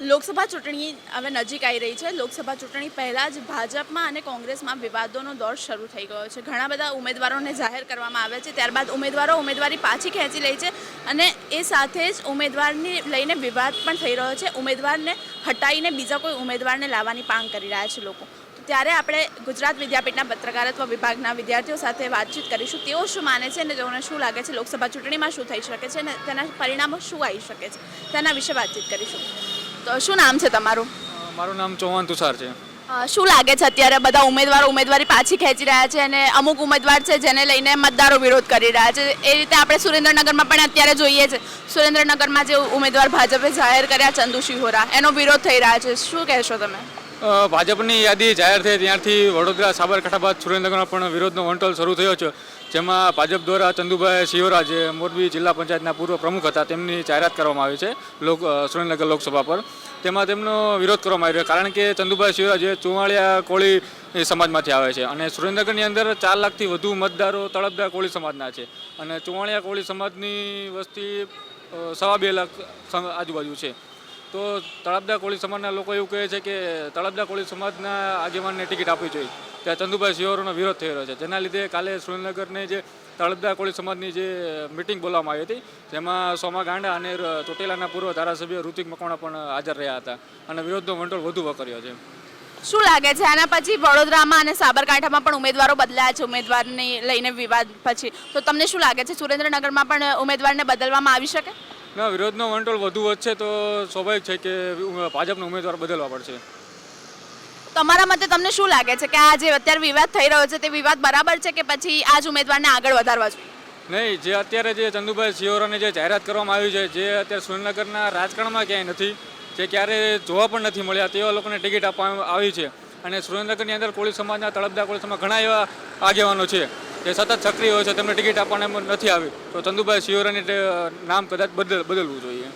લોકસભા ચૂંટણી હવે નજીક આવી રહી છે. લોકસભા ચૂંટણી પહેલાં જ ભાજપમાં અને કોંગ્રેસમાં વિવાદોનો દોર શરૂ થઈ ગયો છે. ઘણા બધા ઉમેદવારોને જાહેર કરવામાં આવે છે. ત્યારબાદ ઉમેદવારો ઉમેદવારી પાછી ખેંચી લે છે અને એ સાથે જ ઉમેદવારને લઈને વિવાદ પણ થઈ રહ્યો છે. ઉમેદવારને હટાવીને બીજા કોઈ ઉમેદવારને લાવવાની પાંગ કરી રહ્યા છે લોકો. ત્યારે આપણે ગુજરાત વિદ્યાપીઠના પત્રકારત્વ વિભાગના વિદ્યાર્થીઓ સાથે વાતચીત કરીશું. તેઓ શું માને છે અને તેઓને શું લાગે છે? લોકસભા ચૂંટણીમાં શું થઈ શકે છે અને તેના પરિણામો શું આવી શકે છે? તેના વિશે વાતચીત કરીશું. તો શું નામ છે તમારું? મારું નામ ચૌહાણ તુષાર છે. શું લાગે છે અત્યારે બધા ઉમેદવારો ઉમેદવારી પાછી ખેંચી રહ્યા છે અને અમુક ઉમેદવાર છે જેને લઈને મતદારો વિરોધ કરી રહ્યા છે? એ રીતે આપણે સુરેન્દ્રનગરમાં પણ અત્યારે જોઈએ છે. સુરેન્દ્રનગરમાં જે ઉમેદવાર ભાજપે જાહેર કર્યા ચંદુ શિહોરા એનો વિરોધ થઈ રહ્યા છે. શું કહેશો તમે? ભાજપની યાદી જાહેર થઈ ત્યારથી વડોદરા સાબરકાંઠા બાદ સુરેન્દ્રનગરમાં પણ વિરોધનો વંટોલ શરૂ થયો છે. જેમાં ભાજપ દ્વારા ચંદુભાઈ શિવરા જે મોરબી જિલ્લા પંચાયતના પૂર્વ પ્રમુખ હતા. તેમની જાહેરાત કરવામાં આવી છે લોક સુરેન્દ્રનગર લોકસભા પર. તેમાં તેમનો વિરોધ કરવામાં આવ્યો કારણ કે ચંદુભાઈ શિવરા જે ચુવાળિયા કોળી સમાજમાંથી આવે છે અને સુરેન્દ્રનગરની અંદર ચાર લાખથી વધુ મતદારો તળપદા કોળી સમાજના છે અને ચુવાળિયા કોળી સમાજની વસ્તી સવા બે લાખ આજુબાજુ છે. તો તળપદા કોળી સમાજના લોકો એવું કહે છે કે તળાબદા કોળી સમાજના આગેવાનને ટિકિટ આપવી જોઈએ. ત્યાં ચંદુભાઈ શિવરોનો વિરોધ થઈ રહ્યો છે. જેના લીધે કાલે સુરેન્દ્રનગરને જે તળબદા કોળી સમાજની જે મિટિંગ બોલાવવામાં આવી હતી, જેમાં સોમા ગાંડા અને ચોટીલાના પૂર્વ ધારાસભ્ય ઋતિક મકવાણા પણ હાજર રહ્યા હતા અને વિરોધનો વંટોળ વધુ વકર્યો છે. શું લાગે છે? આના પછી વડોદરામાં અને સાબરકાંઠામાં પણ ઉમેદવારો બદલાયા છે, ઉમેદવારને લઈને વિવાદ પછી. તો તમને શું લાગે છે? સુરેન્દ્રનગરમાં પણ ઉમેદવારને બદલવામાં આવી શકે? ના વિરોધનો વંટોળ વધુ વધશે તો સ્વાભાવિક છે કે ભાજપનો ઉમેદવાર બદલવા પડશે. તમારા મતે તમને શું લાગે છે કે આ જે અત્યારે વિવાદ થઈ રહ્યો છે તે વિવાદ બરાબર છે કે પછી આ જ ઉમેદવારને આગળ વધારવા જોઈએ? નહીં જે અત્યારે જે ચંદુભાઈ સિયોરાની જે જાહેરાત કરવામાં આવી છે જે અત્યારે સુરેન્દ્રનગરના રાજકારણમાં ક્યાંય નથી જે ક્યારે જોવા પણ નથી મળ્યા તેવા લોકોને ટિકિટ આપવામાં આવી છે. અને સુરેન્દ્રનગરની અંદર કોળી સમાજના તળપદા કોળી સમાજ ઘણા એવા આગેવાનો છે. જે સતત સક્રિય હોય છે તેમને ટિકિટ આપવાને નથી આવી. તો ચંદુભાઈ શિયોરાની નામ કદાચ બદલ બદલવું જોઈએ.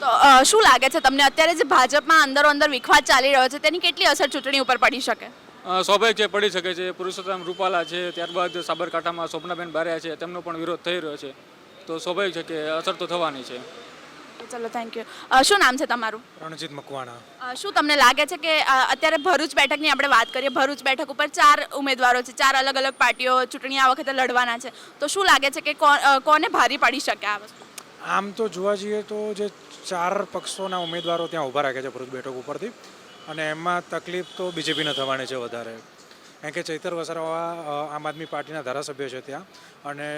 તો શું લાગે છે તમને? અત્યારે જે ભાજપમાં અંદરો અંદર વિખવાદ ચાલી રહ્યો છે તેની કેટલી અસર ચૂંટણી ઉપર પડી શકે? સ્વાભાવિક છે પડી શકે છે. પુરુષોત્તમ રૂપાલા છે ત્યારબાદ સાબરકાંઠામાં સ્વપ્નાબેન બારિયા છે તેમનો પણ વિરોધ થઈ રહ્યો છે. તો સ્વાભાવિક છે કે અસર તો થવાની છે. ચલો થેન્ક યુ શું નામ છે તમારું? રણજીત મકવાણા. શું તમને લાગે છે કે અત્યારે ભરૂચ બેઠકની આપણે વાત કરીએ ભરૂચ બેઠક ઉપર ચાર ઉમેદવારો છે ચાર અલગ અલગ પાર્ટીઓ ચૂંટણી આ વખતે લડવાના છે. તો શું લાગે છે કે કોને ભારી પડી શકે આ વસ્તુ? આમ તો જોવા જઈએ તો જે ચાર પક્ષોના ઉમેદવારો ત્યાં ઊભા રાખે છે ભરૂચ બેઠક ઉપરથી. અને એમાં તકલીફ તો બીજેપીને થવાની છે વધારે. કારણ કે ચૈતર વસાવા આમ આદમી પાર્ટીના ધારાસભ્ય છે ત્યાં. અને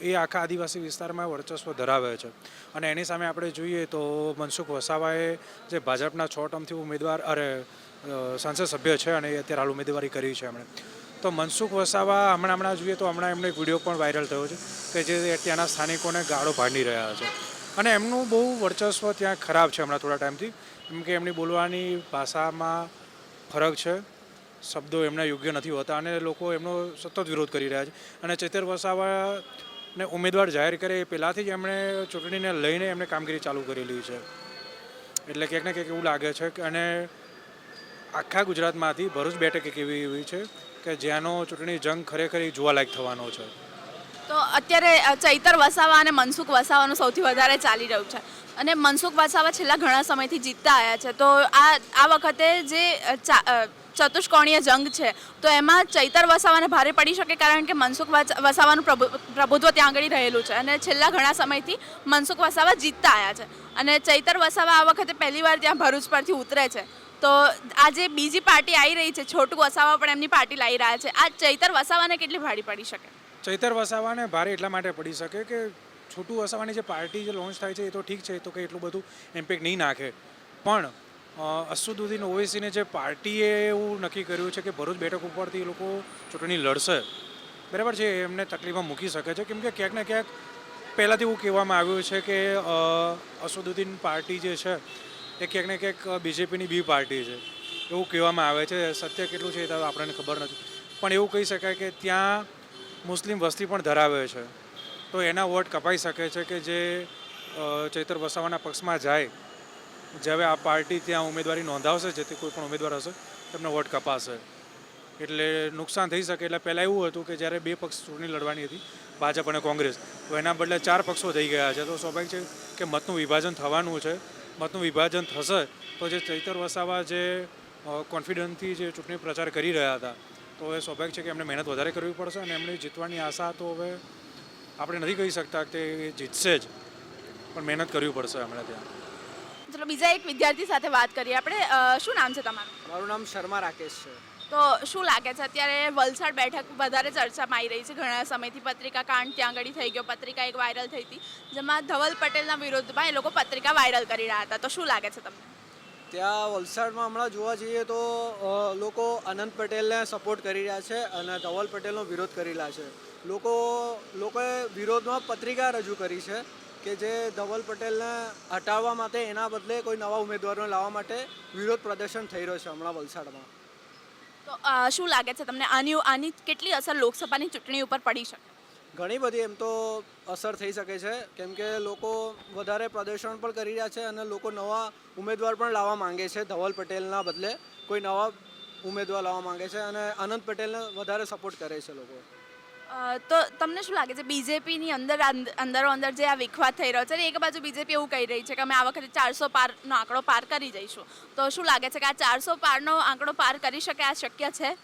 એ આખા આદિવાસી વિસ્તારમાં વર્ચસ્વ ધરાવે છે. અને એની સામે આપણે જોઈએ તો મનસુખ વસાવાએ જે ભાજપના છ ટર્મથી ઉમેદવાર, અરે સંસદ સભ્ય છે અને અત્યારે હાલ ઉમેદવારી કરી છે એમણે. તો મનસુખ વસાવા હમણાં હમણાં જોઈએ તો હમણાં એમનો એક વીડિયો પણ વાયરલ થયો છે કે જે ત્યાંના સ્થાનિકોને ગાળો ભાંડી રહ્યા છે. અને એમનું બહુ વર્ચસ્વ ત્યાં ખરાબ છે હમણાં થોડા ટાઈમથી. કેમ કે એમની બોલવાની ભાષામાં ફરક છે. શબ્દો એમના યોગ્ય નથી હોતા અને લોકો એમનો સતત વિરોધ કરી રહ્યા છે. અને ચેતર વસાવાને ઉમેદવાર જાહેર કરે એ પહેલાંથી જ એમણે ચૂંટણીને લઈને એમણે કામગીરી ચાલુ કરેલી છે. એટલે ક્યાંક ને ક્યાંક એવું લાગે છે કે અને આખા ગુજરાતમાંથી ભરૂચ બેઠક એક એવી એવી છે કે જ્યાંનો ચૂંટણી જંગ ખરેખર જોવાલાયક થવાનો છે. તો અત્યારે ચૈતર વસાવા અને મનસુખ વસાવાનું સૌથી વધારે ચાલી રહ્યું છે. અને મનસુખ વસાવા છેલ્લા ઘણા સમયથી જીતતા આવ્યા છે. તો આ આ વખતે જે ચતુષ્કોણીય જંગ છે. તો એમાં ચૈતર વસાવાને ભારે પડી શકે કારણ કે મનસુખ વસ- વસાવાનું પ્રભુ- પ્રભુત્વ ત્યાં આગળ રહેલું છે. અને છેલ્લા ઘણા સમયથી મનસુખ વસાવા જીતતા આવ્યા છે. અને ચૈતર વસાવા આ વખતે પહેલીવાર ત્યાં ભરૂચ પરથી ઉતરે છે. તો આ જે બીજી પાર્ટી આવી રહી છે. છોટું વસાવા પણ એમની પાર્ટી લાવી રહ્યા છે. આ ચૈતર વસાવાને કેટલી ભારી પડી શકે? ચૈતર વસાવાને ભારે એટલા માટે પડી શકે કે છોટું વસાવાની જે પાર્ટી જે લોન્ચ થાય છે એ તો ઠીક છે. એ તો કંઈ એટલું બધું ઇમ્પેક્ટ નહીં નાખે. પણ અ, ઓવેસીને જે પાર્ટીએ એવું નક્કી કર્યું છે કે ભરૂચ બેઠક ઉપરથી એ લોકો ચૂંટણી લડશે બરાબર છે એમને તકલીફમાં મૂકી શકે છે. કેમ કે ક્યાંક ને ક્યાંક પહેલાંથી એવું કહેવામાં આવ્યું છે કે અ, પાર્ટી જે છે એ ક્યાંક ને ક્યાંક બીજેપીની બી પાર્ટી છે. એવું કહેવામાં આવે છે. સત્ય કેટલું છે એ તો આપણને ખબર નથી. પણ એવું કહી શકાય કે ત્યાં મુસ્લિમ વસ્તી પણ ધરાવે છે. તો એના વોટ કપાઈ શકે છે કે જે ચૈતર વસાવાના પક્ષમાં જાય જે હવે આ પાર્ટી ત્યાં ઉમેદવારી નોંધાવશે, જેથી કોઈ પણ ઉમેદવાર હશે, તેમને વોટ કપાશે. એટલે નુકસાન થઈ શકે. એટલે પહેલાં એવું હતું કે જ્યારે બે પક્ષ ચૂંટણી લડવાની હતી, ભાજપ અને કોંગ્રેસ, તો એના બદલે ચાર પક્ષો થઈ ગયા છે. તો સ્વાભાવિક છે કે મતનું વિભાજન થવાનું છે. મતનું વિભાજન થશે તો જે ચૈતર વસાવા જે કોન્ફિડન્સથી જે ચૂંટણી પ્રચાર કરી રહ્યા હતા, તો એ સ્વાભાવિક છે કે એમને મહેનત વધારે કરવી પડશે અને એમની જીતવાની આશા તો હવે આપણે નથી કહી શકતા કે જીતશે જ. પણ મહેનત કરવી પડશે એમણે ત્યાં. ચલો બીજા એક વિદ્યાર્થી સાથે વાત કરીએ આપણે. શું નામ છે તમારું? મારું નામ શર્મા રાકેશ છે. તો શું લાગે છે અત્યારે વલસાડ બેઠક વધારે ચર્ચામાં આવી રહી છે? ઘણા સમયથી પત્રિકા કાંડ ત્યાં આગળ થઈ ગયો પત્રિકા એક વાયરલ થઈ હતી. જેમાં ધવલ પટેલના વિરોધમાં એ લોકો પત્રિકા વાયરલ કરી રહ્યા હતા. તો શું લાગે છે તમને? ત્યાં વલસાડમાં હમણાં જોવા જઈએ તો લોકો અનંત પટેલને સપોર્ટ કરી રહ્યા છે અને ધવલ પટેલનો વિરોધ કરી રહ્યા છે. લોકો લોકોએ વિરોધમાં પત્રિકા રજૂ કરી છે. કે જે ધવલ પટેલને હટાવવા માટે એના બદલે કોઈ નવા ઉમેદવારોને લાવવા માટે વિરોધ પ્રદર્શન થઈ રહ્યો છે હમણાં વલસાડમાં. તો શું લાગે છે તમને? આની આની કેટલી અસર લોકસભાની ચૂંટણી ઉપર પડી શકે? ઘણી બધી એમ તો અસર થઈ શકે છે. કેમ કે લોકો વધારે પ્રદર્શન પણ કરી રહ્યા છે અને લોકો નવા ઉમેદવાર પણ લાવવા માંગે છે. ધવલ પટેલના બદલે કોઈ નવા ઉમેદવાર લાવવા માંગે છે અને આનંદ પટેલને વધારે સપોર્ટ કરે છે લોકો. તો તમને શું લાગે છે, બીજેપીની અંદર અંદરો અંદર જે આ વિખવાદ થઈ રહ્યો છે એક બાજુ બીજેપી એવું કહી રહી છે કે અમે આ વખતે ચારસો પારનો આંકડો પાર કરી જઈશું. તો શું લાગે છે કે આ ચારસો પારનો આંકડો પાર કરી શકે, આ શક્ય છે?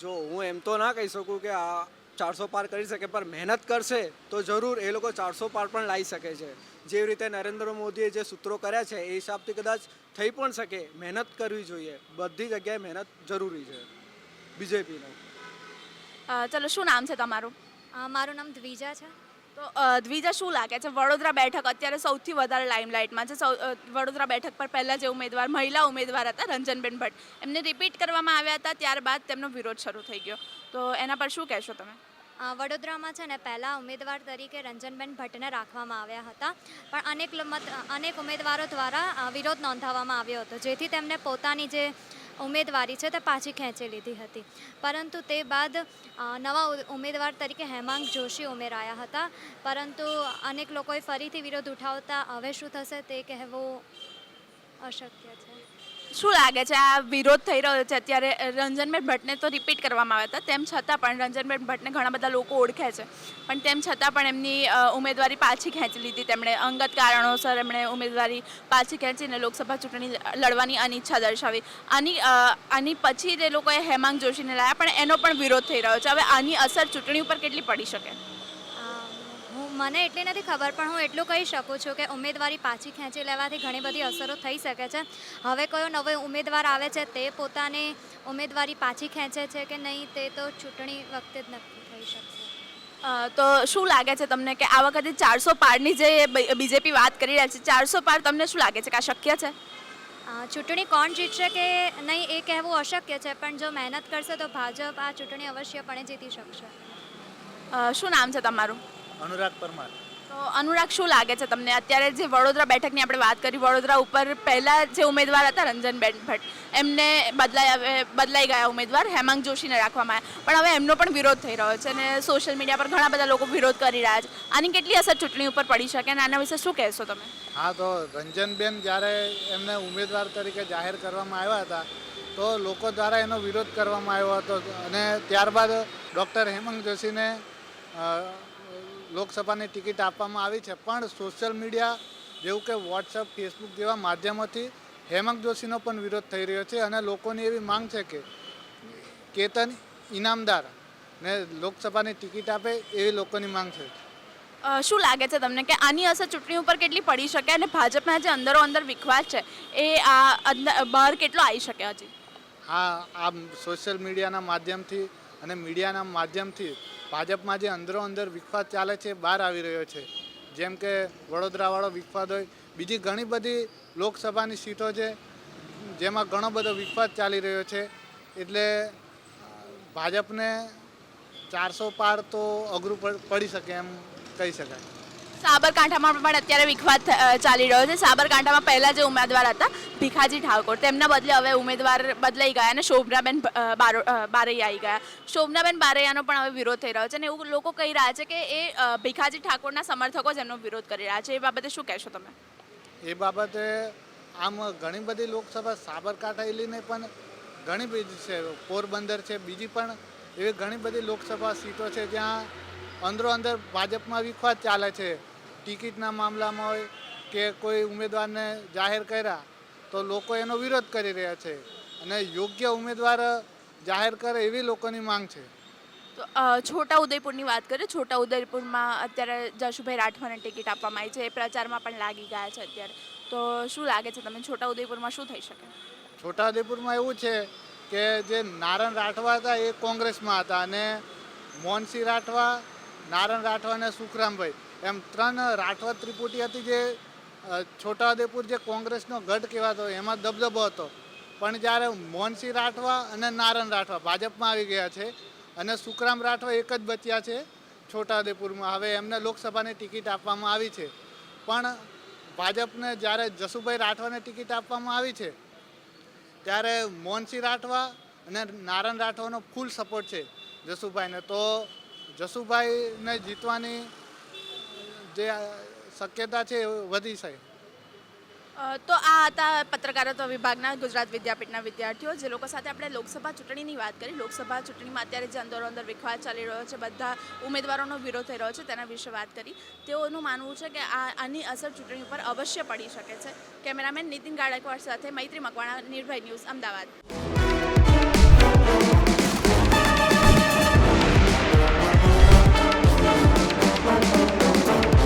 જો, હું એમ તો ના કહી શકું કે આ ચારસો પાર કરી શકે, પણ મહેનત કરશે તો જરૂર એ લોકો ચારસો પાર પણ લાવી શકે છે. જેવી રીતે નરેન્દ્ર મોદીએ જે સૂત્રો કર્યા છે, એ હિસાબથી કદાચ થઈ પણ શકે. મહેનત કરવી જોઈએ. બધી જગ્યાએ મહેનત જરૂરી છે. બીજેપીને. ચલો શું નામ છે તમારું? મારું નામ દ્વિજા છે. તો દ્વિજા શું લાગે છે? વડોદરા બેઠક અત્યારે સૌથી વધારે લાઇમલાઇટમાં છે. સૌ વડોદરા બેઠક પર પહેલાં જે ઉમેદવાર મહિલા ઉમેદવાર હતા રંજનબેન ભટ્ટ. એમને રિપીટ કરવામાં આવ્યા હતા ત્યારબાદ તેમનો વિરોધ શરૂ થઈ ગયો. તો એના પર શું કહેશો તમે? વડોદરામાં છે ને પહેલાં ઉમેદવાર તરીકે રંજનબેન ભટ્ટને રાખવામાં આવ્યા હતા. પણ અનેક અનેક ઉમેદવારો દ્વારા વિરોધ નોંધાવવામાં આવ્યો હતો. જેથી તેમને પોતાની જે ઉમેદવારી છે તે પાછી ખેંચી લીધી હતી. પરંતુ તે બાદ નવા ઉમેદવાર તરીકે હેમાંગ જોશી ઉમેરાયા હતા. પરંતુ અનેક લોકોએ ફરીથી વિરોધ ઉઠાવતા હવે શું થશે તે કહેવું અશક્ય છે. શું લાગે છે આ વિરોધ થઈ રહ્યો છે? અત્યારે રંજનબેન ભટ્ટને તો રિપીટ કરવામાં આવ્યા હતા. તેમ છતાં પણ રંજનબેન ભટ્ટને ઘણા બધા લોકો ઓળખે છે. પણ તેમ છતાં પણ એમની ઉમેદવારી પાછી ખેંચી લીધી. તેમણે અંગત કારણોસર એમણે ઉમેદવારી પાછી ખેંચીને લોકસભા ચૂંટણી લડવાની અનિચ્છા દર્શાવી. આની આની પછી જે લોકોએ હેમાંગ જોશીને લાયા, પણ એનો પણ વિરોધ થઈ રહ્યો છે. હવે આની અસર ચૂંટણી ઉપર કેટલી પડી શકે? મને એટલી નથી ખબર પણ હું એટલું કહી શકું છું કે ઉમેદવારી પાછી ખેંચી લેવાથી ઘણી બધી અસરો થઈ શકે છે. હવે કયો નવો ઉમેદવાર આવે છે તે પોતાની ઉમેદવારી પાછી ખેંચે છે કે નહીં તે તો ચૂંટણી વખતે જ નક્કી થઈ શકશે. તો શું લાગે છે તમને કે આ વખતે ચારસો પારની જે બીજેપી વાત કરી રહ્યા છે ચારસો પાર તમને શું લાગે છે કે આ શક્ય છે? ચૂંટણી કોણ જીતશે કે નહીં એ કહેવું અશક્ય છે પણ જો મહેનત કરશે તો ભાજપ આ ચૂંટણી અવશ્યપણે જીતી શકશે. શું નામ છે તમારું? અનુરાગ પરમાર. તો અનુરાગ શું લાગે છે તમને? અત્યારે જે વડોદરા બેઠકની આપણે વાત કરી વડોદરા ઉપર પહેલા જે ઉમેદવાર હતા રંજનબેન ભટ્ટ એમને બદલાઈ હવે બદલાઈ ગયા ઉમેદવાર હેમાંગ જોશીને રાખવામાં આવ્યા. પણ હવે એમનો પણ વિરોધ થઈ રહ્યો છે અને સોશિયલ મીડિયા પર ઘણા બધા લોકો વિરોધ કરી રહ્યા છે. આની કેટલી અસર ચૂંટણી ઉપર પડી શકે અને આના વિશે શું કહેશો તમે? હા તો રંજનબેન જ્યારે એમને ઉમેદવાર તરીકે જાહેર કરવામાં આવ્યા હતા તો લોકો દ્વારા એનો વિરોધ કરવામાં આવ્યો હતો. અને ત્યારબાદ ડૉક્ટર હેમંત જોશીને લોકસભાની ટિકિટ આપવામાં આવી છે. પણ સોશિયલ મીડિયા જેવું કે વોટ્સઅપ ફેસબુક જેવા માધ્યમોથી હેમંત જોશીનો પણ વિરોધ થઈ રહ્યો છે અને લોકોની એવી માંગ છે કે કેતન ઇનામદાર ને લોકસભાની ટિકિટ આપે એવી લોકોની માંગ છે. શું લાગે છે તમને કે આની અસર ચૂંટણી ઉપર કેટલી પડી શકે અને ભાજપના જે અંદરો અંદર વિખવાદ છે એ આ બહાર કેટલો આવી શકે હજી? હા આ સોશિયલ મીડિયાના માધ્યમથી અને મીડિયાના માધ્યમથી ભાજપમાં જે અંદરો અંદર વિખવાદ ચાલે છે, બહાર આવી રહ્યો છે. જેમ કે વડોદરાવાળો વિખવાદ હોય. બીજી ઘણી બધી લોકસભાની સીટો છે, જેમાં ઘણો બધો વિખવાદ ચાલી રહ્યો છે. એટલે ભાજપને ચારસો પાર તો અઘરું પડ- શકે એમ કહી શકાય. સાબરકાંઠામાં પણ અત્યારે વિખવાદ ચાલી રહ્યો છે. સાબરકાંઠામાં પહેલા જે ઉમેદવાર હતા, ભીખાજી ઠાકોર, તેમના બદલે હવે ઉમેદવાર બદલાઈ ગયા અને શોભનાબેન બારૈયા આવી ગયા. શોભનાબેન બારૈયાનો પણ હવે વિરોધ થઈ રહ્યો છે અને એવું લોકો કહી રહ્યા છે કે એ ભીખાજી ઠાકોરના સમર્થકો જ એમનો વિરોધ કરી રહ્યા છે. એ બાબતે શું કહેશો તમે? એ બાબતે આમ ઘણી બધી લોકસભા સાબરકાંઠા લઈને પણ ઘણી બધી છે, પોરબંદર છે, બીજી પણ એવી ઘણી બધી લોકસભા સીટો છે જ્યાં અંદરો અંદર ભાજપમાં વિખવાદ ચાલે છે. ટિકિટના મામલામાં હોય કે કોઈ ઉમેદવારને જાહેર કર્યા તો લોકો એનો વિરોધ કરી રહ્યા છે અને યોગ્ય ઉમેદવાર જાહેર કરે એવી લોકોની માંગ છે. તો છોટા ઉદયપુરની વાત કરીએ. છોટા ઉદયપુરમાં અત્યારે જશુભાઈ રાઠવાને ટિકિટ આપવામાં આવી છે. એ પ્રચારમાં પણ લાગી ગયા છે અત્યારે. તો શું લાગે છે તમે છોટા ઉદયપુરમાં શું થઈ શકે? છોટા ઉદયપુરમાં એવું છે કે જે નારણ રાઠવા હતા એ કોંગ્રેસમાં હતા અને મોહનસિંહ રાઠવા નારણ રાઠવા અને સુખરામભાઈ. એમ ત્રણ રાઠવા ત્રિપુટી હતી જે છોટાઉદેપુર જે કોંગ્રેસનો ગઢ કહેવાતો એમાં દબદબો હતો. પણ જ્યારે મોહનસિંહ રાઠવા અને નારણ રાઠવા ભાજપમાં આવી ગયા છે અને સુખરામ રાઠવા એક જ બચ્યા છે છોટાઉદેપુરમાં, હવે એમને લોકસભાની ટિકિટ આપવામાં આવી છે. પણ ભાજપને જ્યારે જસુભાઈ રાઠવાને ટિકિટ આપવામાં આવી છે, ત્યારે મોહનસિંહ રાઠવા અને નારણ રાઠવાનો ફૂલ સપોર્ટ છે જસુભાઈને. તો જસુભાઈને જીતવાની જે શક્યતા છે એ વધી છે. તો આ હતા પત્રકારત્વ વિભાગના ગુજરાત વિદ્યાપીઠના વિદ્યાર્થીઓ, જે લોકો સાથે આપણે લોકસભા ચૂંટણીની વાત કરી. લોકસભા ચૂંટણીમાં અત્યારે જે અંદરો અંદર વિખવાદ ચાલી રહ્યો છે, બધા ઉમેદવારોનો વિરોધ થઈ રહ્યો છે, તેના વિશે વાત કરી. તેઓનું માનવું છે કે આ આની અસર ચૂંટણી પર અવશ્ય પડી શકે છે. કેમેરામેન નીતિન ગાડકવાડ સાથે મૈત્રી મકવાણા, નિર્ભય ન્યૂઝ, અમદાવાદ.